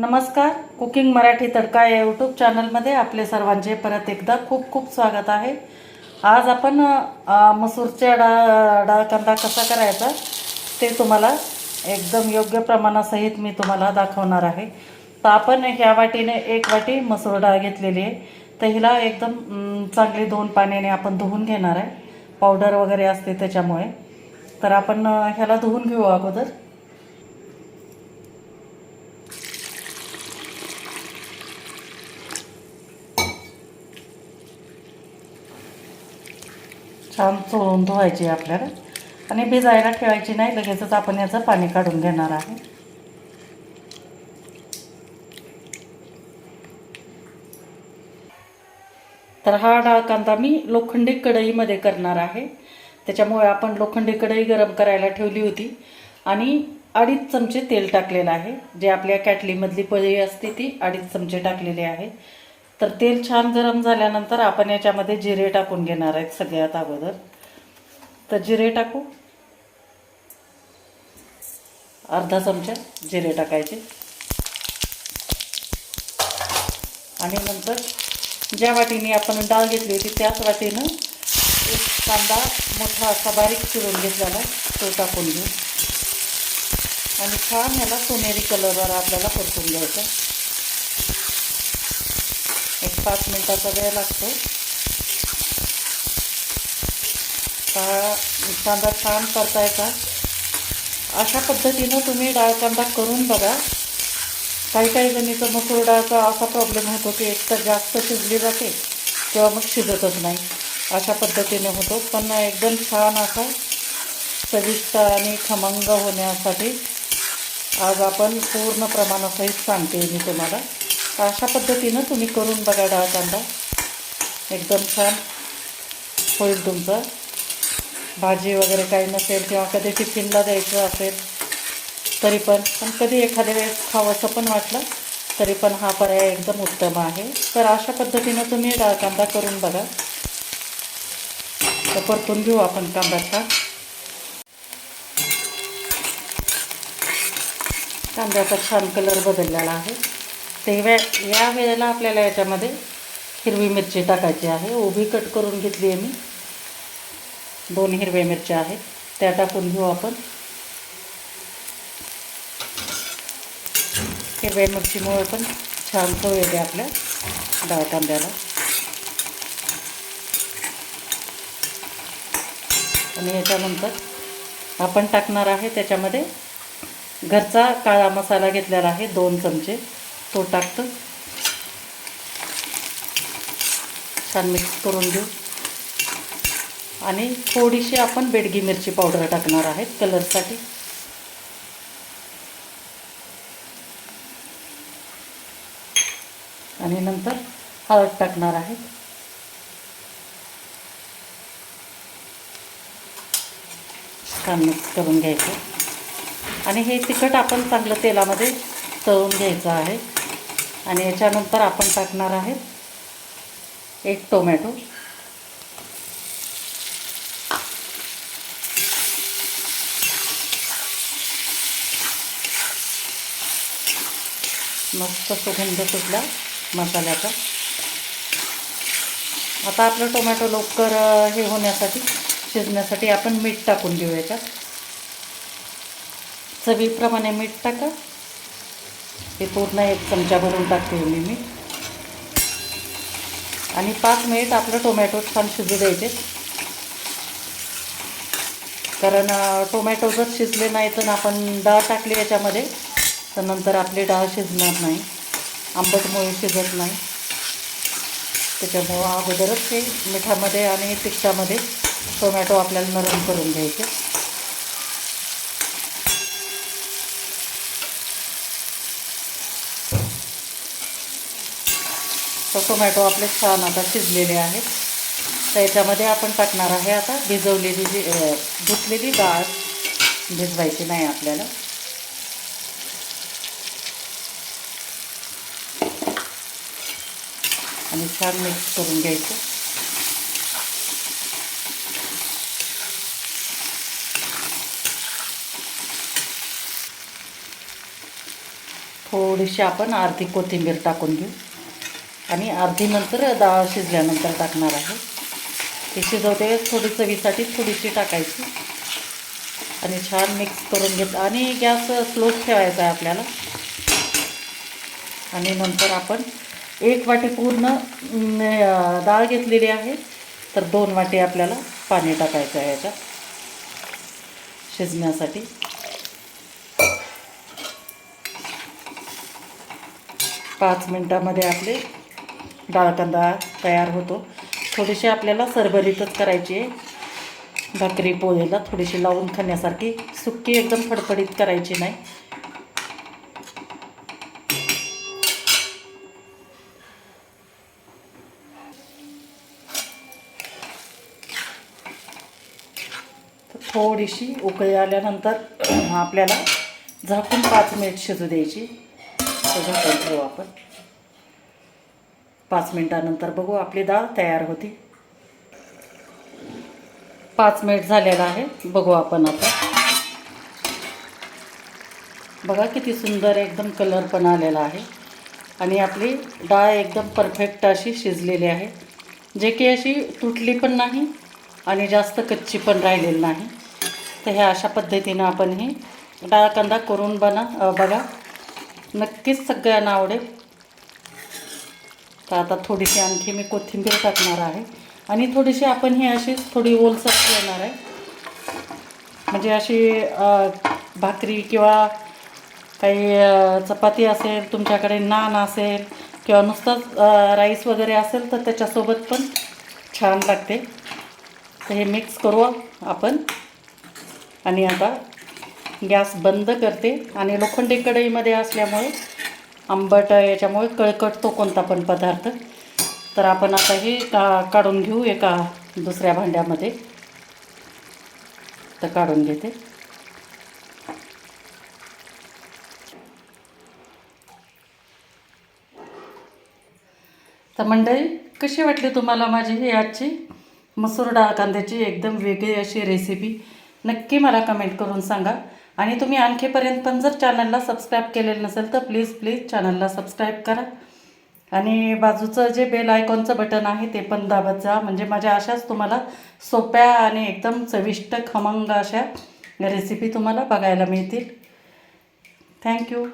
नमस्कार. कुकिंग मराठी तडका या यूट्यूब चॅनलमध्ये आपले सर्वांचे परत एकदा खूप खूप स्वागत आहे. आज आपण मसूरच्या डाळ डाळ कांदा कसा करायचा ते तुम्हाला एकदम योग्य प्रमाणासहित मी तुम्हाला दाखवणार आहे. तर आपण ह्या वाटीने एक वाटी मसूर डाळ घेतलेली आहे. तर हिला एकदम चांगली दोन पाण्याने आपण धुवून घेणार आहे. पावडर वगैरे असते त्याच्यामुळे. तर आपण ह्याला धुवून घेऊ अगोदर. छान चोळून धुवायची आपल्याला. आणि भिजायला ठेवायची नाही लगेचच आपण याचं पाणी काढून घेणार आहे. तर हा डाळ कांदा मी लोखंडी कढईमध्ये करणार आहे. त्याच्यामुळे आपण लोखंडी कढई गरम करायला ठेवली होती. आणि अडीच चमचे तेल टाकलेलं आहे. जे आपल्या कॅटलीमधली पळी असते ती अडीच चमचे टाकलेले आहे. तर तेल छान गरम झाल्यानंतर आपण याच्यामध्ये जिरे टाकून घेणार आहेत सगळ्यात अगोदर. तर जिरे टाकू. अर्धा चमचा जिरे टाकायचे. आणि नंतर ज्या वाटीने आपण डाळ घेतली होती त्याच वाटीनं एक कांदा मोठा असा बारीक चिरून घेतलेला तो टाकून घेऊ. आणि छान ह्याला सोनेरी कलरवर आपल्याला परतून घ्यायचा. पाच मिनटाचा वेळ लागतो. का कांदा छान परतायचा. अशा पद्धतीनं तुम्ही डाळ कांदा करून बघा. काही काही जणीचं मसूर डाळचा असा प्रॉब्लेम होतो की एक तर जास्त शिजली जाते किंवा मग शिजतच नाही. अशा पद्धतीने होतो. पण एकदम छान असा चविष्ट आणि खमंग होण्यासाठी आज आपण पूर्ण प्रमाणासहित सांगते मी तुम्हाला. अशा पद्धतीनं तुम्ही करून बघा डाळ कांदा. एकदम छान होईल तुमचं. भाजी वगैरे काही नसेल किंवा कधी टिफिनला द्यायचं असेल तरी पण. पण कधी एखाद्या वेळेस खावंसं पण वाटलं तरी पण हा पर्याय एकदम उत्तम आहे. तर अशा पद्धतीनं तुम्ही डाळ कांदा करून बघा. तर परतून घेऊ आपण कांदा छान कांद्याचा छान कलर बदललेला आहे. तेव्हा या वेळेला आपल्याला याच्यामध्ये हिरवी मिरची टाकायची आहे. उभी कट करून घेतली आहे मी. दोन हिरव्या मिरच्या आहेत. त्या टाकून घेऊ आपण. हिरव्या मिरचीमुळे पण छान चव येते आपल्या डाळ कांद्याला. आणि याच्यानंतर आपण टाकणार आहे त्याच्यामध्ये घरचा काळा मसाला घेतलेला आहे दोन चमचे. तो टाकतो. छान मिक्स करून घेऊ. आणि थोडीशी आपण बेडगी मिरची पावडर टाकणार आहेत कलरसाठी आणि नंतर हळद टाकणार आहे छान मिक्स करून घ्यायचं. आणि हे तिखट आपण चांगलं तेलामध्ये तळून घ्यायचं आहे. आणि याच्यानंतर आपण टाकणार आहे एक टोमॅटो. मस्त सुगंध सुटला मसाल्याचा. आता आपलं टोमॅटो लवकर हे होण्यासाठी शिजण्यासाठी आपण मीठ टाकून घेऊ याच्यात. चवीप्रमाणे मीठ टाका. हे पूर्ण एक चमचा भरून टाकते मी मी. आणि पाच मिनिट आपलं टोमॅटो छान शिजू द्यायचे. कारण टोमॅटो जर शिजले नाही तर आपण डाळ टाकली याच्यामध्ये तर नंतर आपली डाळ शिजणार नाही. आंबटमुळे शिजत नाही. त्याच्यामुळं अगोदरच ते मिठामध्ये आणि तिखटामध्ये टोमॅटो आपल्याला नरम करून घ्यायचे. टोमॅटो आपले छान आता शिजलेले आहेत. तर याच्यामध्ये आपण टाकणार आहे आता भिजवलेली जी धुतलेली डाळ. म्हणजे भिजवायची नाही आपल्याला. आणि छान मिक्स करून घ्यायचं. थोडीशी आपण अर्धी कोथिंबीर टाकून घेऊ. आणि अर्धी नंतर डाळ शिजल्यानंतर टाकणार आहे. ती शिजवते वेळेस थोडी चवीसाठी थोडीशी टाकायची. आणि छान मिक्स करून घेत आणि गॅस स्लोच ठेवायचा आहे आपल्याला. आणि नंतर आपण एक वाटी पूर्ण डाळ घेतलेली आहे. तर दोन वाटी आपल्याला पाणी टाकायचं आहे याच्यात. शिजण्यासाठी. पाच मिनटामध्ये आपले डाळ कांदा तयार होतो. थोडीशी आपल्याला सरभरीतच करायची. आहे भाकरी पोळीला थोडीशी लावून खाण्यासारखी सुक्की एकदम फडफडीत करायची नाही. थोडीशी उकळी आल्यानंतर आपल्याला झाकून पाच मिनिट शिजू द्यायची. झाकून ठेवू आपण. पाच मिनटानंतर बघू आपली डाळ तयार होती. पाच मिनिट झालेला आहे बघू आपण आता. बघा किती सुंदर एकदम कलर पण आलेला आहे. आणि आपली डाळ एकदम परफेक्ट अशी शिजलेली आहे. जे की अशी तुटली पण नाही आणि जास्त कच्ची पण राहिलेली नाही. तर ह्या अशा पद्धतीनं आपण ही डाळ कांदा करून बना बघा. नक्कीच सगळ्यांना आवडेल. तर आता थोडीशी आणखी मी कोथिंबीर टाकणार आहे. आणि थोडीशी आपण ही अशीच थोडी ओलसर येणार आहे. म्हणजे अशी भाकरी किंवा काही चपाती असेल तुमच्याकडे नान असेल किंवा नुसतंच राईस वगैरे असेल तर त्याच्यासोबत पण छान लागते. तर हे मिक्स करू आपण. आणि आता गॅस बंद करते. आणि लोखंडी कढईमध्ये असल्यामुळे आंबट याच्यामुळे कळकटतो कोणता पण पदार्थ. तर आपण आता हे का काढून घेऊ एका दुसऱ्या भांड्यामध्ये. तर काढून घेते. तर मंडळी कशी वाटली तुम्हाला माझी ही आजची मसूर डाळ कांद्याची? एकदम वेगळी अशी रेसिपी नक्की मला कमेंट करून सांगा. आणि तुम्ही आणखीपर्यंत पण जर चॅनलला सबस्क्राईब केलेलं नसेल तर प्लीज प्लीज चॅनलला सबस्क्राईब करा. आणि बाजूचं जे बेल आयकॉनचं बटन आहे ते पण दाबत जा. म्हणजे माझ्या अशाच तुम्हाला सोप्या आणि एकदम चविष्ट खमंग अशा रेसिपी तुम्हाला बघायला मिळतील. थँक्यू